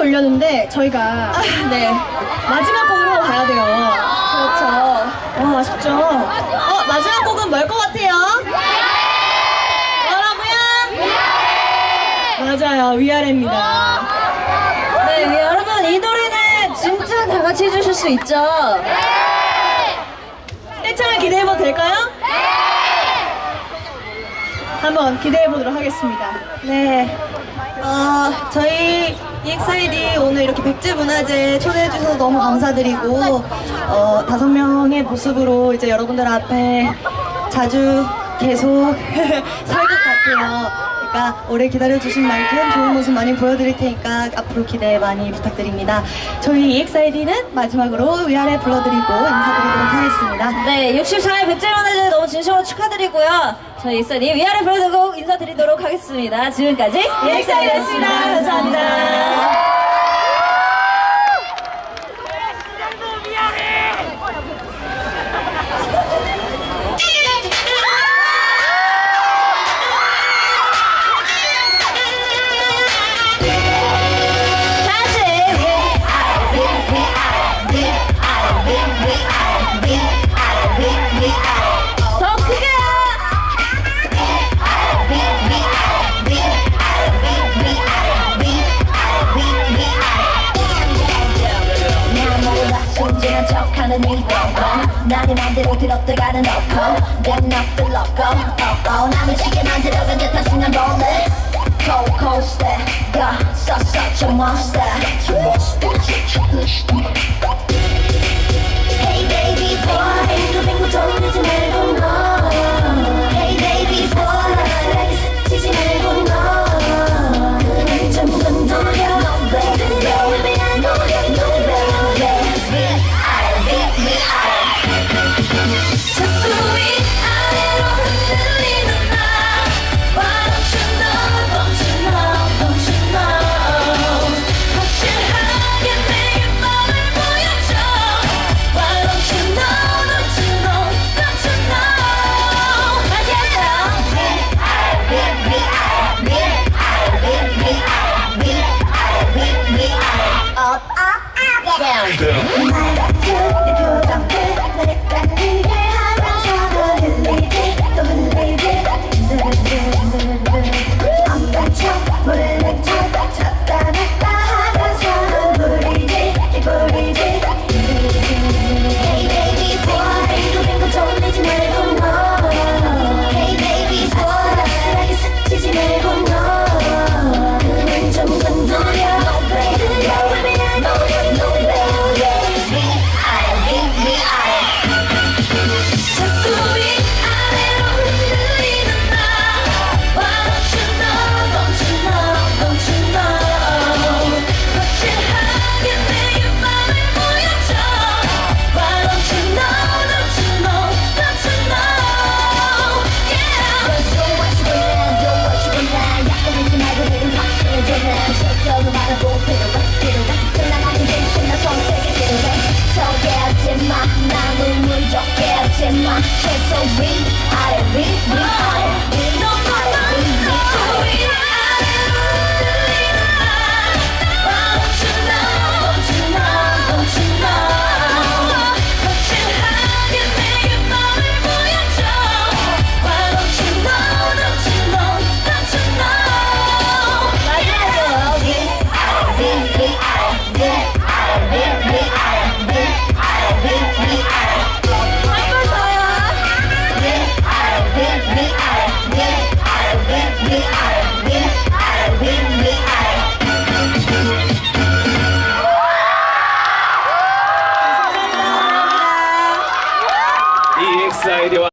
올렸는데 저희가 네. 마지막 곡으로 가야 돼요. 그렇죠. 와 아쉽죠. 어 마지막 곡은 뭘 것 같아요? 뭐라고요? 맞아요 위아래입니다. 네, 네, 여러분 이 노래는 진짜 다 같이 해주실 수 있죠? 떼창을 기대해봐도 될까요? 한번 기대해 보도록 하겠습니다. 네. 어, 저희 EXID 오늘 이렇게 백제문화제 초대해주셔서 너무 감사드리고, 어, 다섯 명의 모습으로 이제 여러분들 앞에 자주 계속 설 것 같아요. 그러니까 오래 기다려주신 만큼 좋은 모습 많이 보여드릴 테니까 앞으로 기대 많이 부탁드립니다. 저희 EXID는 마지막으로 위아래 불러드리고 인사드리도록 하겠습니다. 네, 64회 백제문화제 너무 진심으로 축하드리고요. 저희 익선이 위아래 불러드고 인사드리도록 하겠습니다. 지금까지 EXID였습니다. 감사합니다. 순진한 척하는 이동 나네 맘대로 들었다가는 없고 the loco oh, oh. 남을 치게 만들어간 듯한 순간 볼래 Cold cold step Got such such a monster